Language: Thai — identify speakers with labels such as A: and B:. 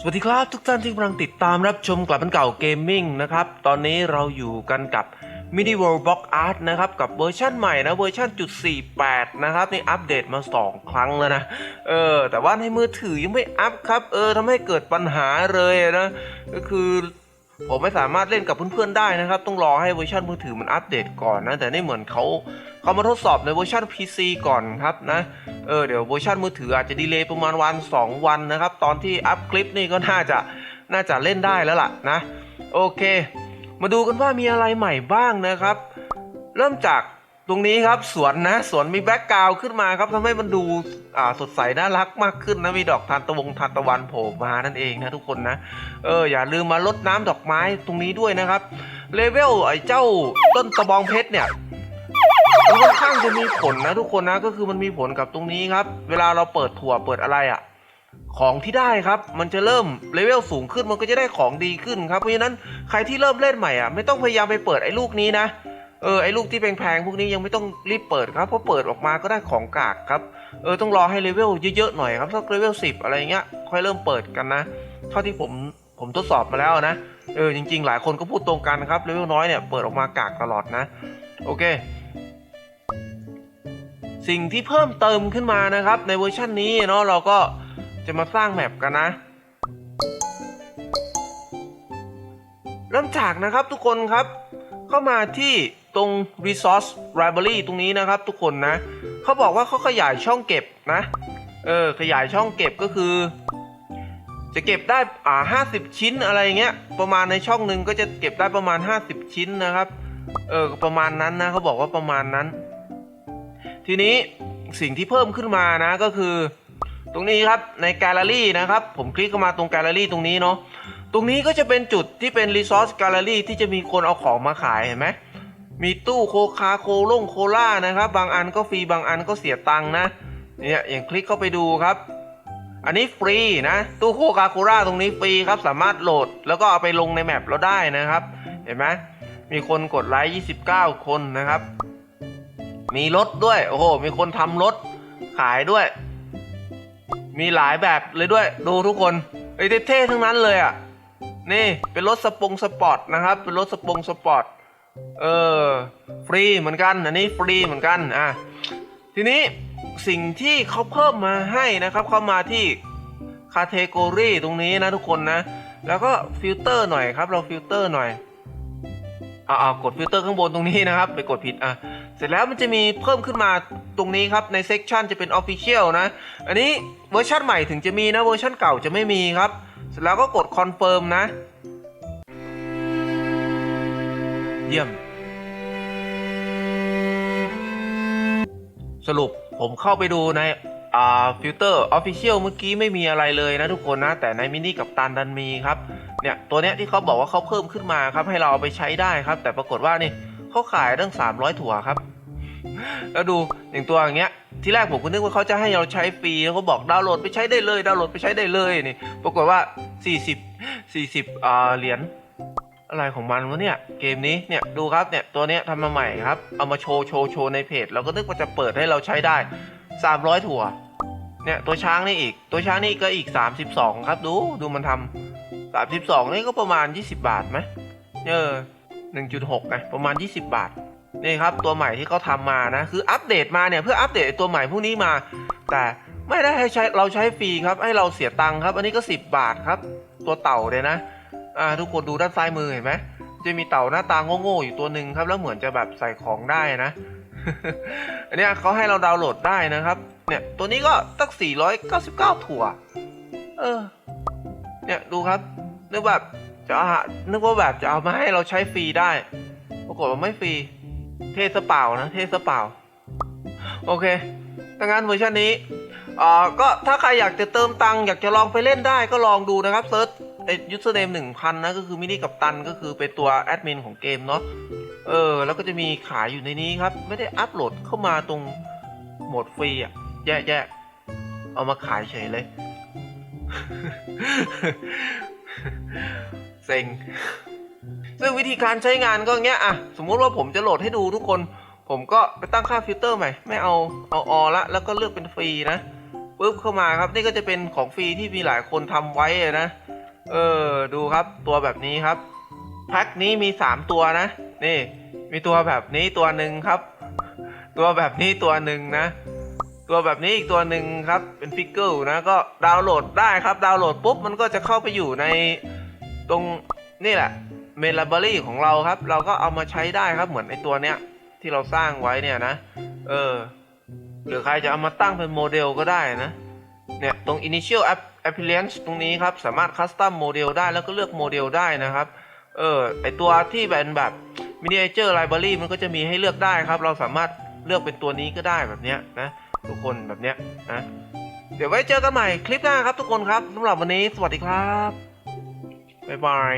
A: สวัสดีครับทุกท่านที่กำลังติดตามรับชมกลับมันเก่าเกมมิ่งนะครับ ตอนนี้เราอยู่กันกับ Mini World Box Art นะครับ กับเวอร์ชันใหม่นะเวอร์ชันจุด48 นะครับ นี่อัปเดตมา 2 ครั้งแล้วนะ เออ แต่ว่าในมือถือยังไม่อัพครับ เออทำให้เกิดปัญหาเลยนะ ก็คือ ผมไม่สามารถเล่นกับเพื่อนๆได้นะครับ ต้องรอให้เวอร์ชันมือถือมันอัปเดตก่อนนะ แต่นี่เหมือนเขาเขามาทดสอบในเวอร์ชัน PC ก่อนครับนะ เออเดี๋ยวเวอร์ชันมือถืออาจจะดีเลย์ประมาณวัน 2 วันนะครับ ตอนที่อัปคลิปนี่ก็น่าจะน่าจะเล่นได้แล้วล่ะนะ โอเค มาดูกันว่ามีอะไรใหม่บ้างนะครับ เริ่มจาก ตรงนี้ครับสวนนะสวนมีแบ็กกราวขึ้นมาครับทำให้มันดูอ่าสดใสน่ารักมากขึ้นนะมีดอกทานตะวงทานตะวันโผล่มานั่นเองนะทุกคนนะเอออย่าลืมมาลดน้ำดอกไม้ตรงนี้ด้วยนะครับเลเวลไอ้เจ้าต้นตะบองเพชรเนี่ยมันค่อนข้างจะมีผลนะทุกคนนะก็คือมันมีผลกับตรงนี้ครับ เวลาเราเปิดถั่วเปิดอะไรอะ่ะของที่ได้ครับ มันจะเริ่มเลเวลสูงขึ้นมันก็จะได้ของดีขึ้นครับเพราะฉะนั้นใครที่เริ่มเล่นใหม่อะไม่ต้องพยายามไปเปิดไอ้ลูกนี้นะ เออไอ้ลูกที่แพงๆพวกนี้ยังไม่ต้องรีบเปิดครับเพราะเปิดออกมาก็ได้ของกากครับเออต้องรอให้เลเวลเยอะๆหน่อยครับสักเลเวล10 อะไรเงี้ยค่อยเริ่มเปิดกันนะเท่าที่ผมผมทดสอบมาแล้วนะเออจริง ๆ หลายคนก็พูดตรงกันครับเลเวลน้อยเนี่ยเปิดออกมากากตลอดนะ โอเค สิ่งที่เพิ่มเติมขึ้นมานะครับ ในเวอร์ชันนี้เนาะเราก็จะมาสร้างแมปกันนะเริ่มจากนะครับทุกคนครับ เข้ามาที่ ตรง resource library ตรงนี้นะครับทุกคนนะเขาบอกว่าเขาขยายช่องเก็บนะ เออ ขยายช่องเก็บก็คือ จะเก็บได้อ่าห้าสิบชิ้นอะไรเงี้ย ประมาณในช่องหนึ่งก็จะเก็บได้ประมาณ 50 ชิ้นนะครับ เออ ประมาณนั้นนะเขาบอกว่าประมาณนั้น ทีนี้สิ่งที่เพิ่มขึ้นมานะก็คือ ตรงนี้ครับในแกลเลอรี่นะครับ ผมคลิกเข้ามาตรงแกลเลอรี่ตรงนี้เนาะตรงนี้ก็จะเป็นจุดที่เป็น Resource Gallery ที่จะมีคนเอาของมาขายเห็นไหม มีตู้โคคาโคล่งโคล่านะครับ บางอันก็ฟรีบางอันก็เสียตังค์นะเนี่ยอย่างคลิกเข้าไปดูครับ อันนี้ฟรีนะ ตู้โคคาโคล่าตรงนี้ฟรีครับสามารถโหลด แล้วก็เอาไปลงในแมปเราได้นะครับ เห็นไหมมีคนกดไลค์29 คนนะครับ มีรถด้วย โอ้โห มีคนทำรถขายด้วย มีหลายแบบเลยด้วย ดูทุกคนไอ้ยเท่ๆทั้งนั้นเลยอะ นี่เป็นรถสปงสปอร์ตนะครับ เป็นรถสปงสปอร์ต เออ ฟรีเหมือนกัน อันนี้ฟรีเหมือนกันอะทีนี้สิ่งที่เขาเพิ่มมาให้นะครับ เข้ามาที่คาเทโกรีตรงนี้นะทุกคนนะ แล้วก็ฟิลเตอร์หน่อยครับ เราฟิลเตอร์หน่อยอ่า กดฟิลเตอร์ข้างบนตรงนี้นะครับ ไปกดผิดอะ เสร็จแล้วมันจะมีเพิ่มขึ้นมาตรงนี้ครับ ในเซกชันจะเป็น Official นะ อันนี้เวอร์ชันใหม่ถึงจะมีนะ เวอร์ชันเก่าจะไม่มีครับ เสร็จแล้วก็กดคอนเฟิร์มนะ เยี่ยม สรุปผมเข้าไปดูในอ่าฟิลเตอร์ออฟฟิเชียลเมื่อกี้ไม่มีอะไรเลยนะทุกคนนะ แต่ในมินิกับตันดันมีครับ เนี่ย ตัวเนี้ยที่เขาบอกว่าเขาเพิ่มขึ้นมาครับ ให้เราเอาไปใช้ได้ครับ แต่ปรากฏว่านี่เขาขายตั้ง 300 ถั่วครับ แล้วดูอย่างตัวอย่างเงี้ยที่แรกผมก็นึกว่าเขาจะให้เราใช้ฟรีแล้วเขาบอกดาวน์โหลดไปใช้ได้เลย ดาวน์โหลดไปใช้ได้เลยนี่ ปรากฏว่า 40 40อ่าเหรียญ อะไรของมันวะเนี่ย เกมนี้เนี่ยดูครับเนี่ยตัวเนี้ยทำมาใหม่ครับ เอามาโชว์โชว์โชว์ในเพจเราก็นึกว่าจะเปิดให้เราใช้ได้ 300 ถั่ว เนี่ยตัวช้างนี่อีก ตัวช้างนี่ก็อีก 32 ครับดูดูมันทำ32 นี่ก็ประมาณ 20 บาทไหมเออ1.6ไงประมาณ 20 บาทนี่ครับตัวใหม่ที่เขาทำมานะคืออัปเดตมาเนี่ยเพื่ออัปเดตตัวใหม่พวกนี้มา แต่ไม่ได้ให้ใช้เราใช้ฟรีครับให้เราเสียตังค์ครับ อันนี้ก็ 10 บาทครับ ตัวเต่าเลยนะ อ่าทุกคนดูด้านซ้ายมือเห็นไหมจะมีเต่าหน้าตาโง่ๆอยู่ตัวหนึ่งครับ แล้วเหมือนจะแบบใส่ของได้นะ อันนี้เขาให้เราดาวน์โหลดได้นะครับ เนี่ยตัวนี้ก็ตั้ง499 ถั่ว เออ เนี่ยดูครับ นึกแบบจะเอาหานึกว่าแบบจะเอามาให้เราใช้ฟรีได้ ปรากฏว่าไม่ฟรี เทสเปล่านะ เทสเปล่า โอเคดังนั้นเวอร์ชันนี้อ่าก็ถ้าใครอยากจะเติมตังค์อยากจะลองไปเล่นได้ก็ลองดูนะครับเซิร์ช ไอยูสเนมหนึ่งพันนะก็คือมินิกับตันก็คือเป็นตัวแอดมินของเกมเนาะเออแล้วก็จะมีขายอยู่ในนี้ครับ ไม่ได้อัปโหลดเข้ามาตรงโหมดฟรีอะแย่ๆเอามาขายเฉยเลย เซ็งซึ่งวิธีการใช้งานก็เงี้ยอะสมมุติว่าผมจะโหลดให้ดูทุกคน ผมก็ไปตั้งค่าฟิลเตอร์ใหม่ ไม่เอาเอาออละ แล้วก็เลือกเป็นฟรีนะปุ๊บเข้ามาครับ นี่ก็จะเป็นของฟรีที่มีหลายคนทำไว้นะ เออ ดูครับตัวแบบนี้ครับ แพ็คนี้มีสามตัวนะ นี่ มีตัวแบบนี้ตัวหนึ่งครับ ตัวแบบนี้ตัวหนึ่งนะ ตัวแบบนี้อีกตัวหนึ่งครับ เป็นฟิกเกิลนะ ก็ดาวน์โหลดได้ครับ ดาวน์โหลดปุ๊บมันก็จะเข้าไปอยู่ในตรงนี่แหละเมล l บ r y ของเราครับ เราก็เอามาใช้ได้ครับเหมือนไอตัวเนี้ยที่เราสร้างไว้เนี่ยนะ เออ หรือใครจะเอามาตั้งเป็นโมเดลก็ได้นะ เนี่ยตรง initial appearance ตรงนี้ครับ สามารถ custom โมเดลได้แล้วก็เลือกโมเดลได้นะครับ เออไอตัวที่เป็นแบบ miniature library มันก็จะมีให้เลือกได้ครับ เราสามารถเลือกเป็นตัวนี้ก็ได้แบบเนี้ยนะ ทุกคนแบบเนี้ยนะ เดี๋ยวไว้เจอกันใหม่คลิปหน้าครับทุกคนครับสำหรับวันนี้สวัสดีครับ บ๊ายบาย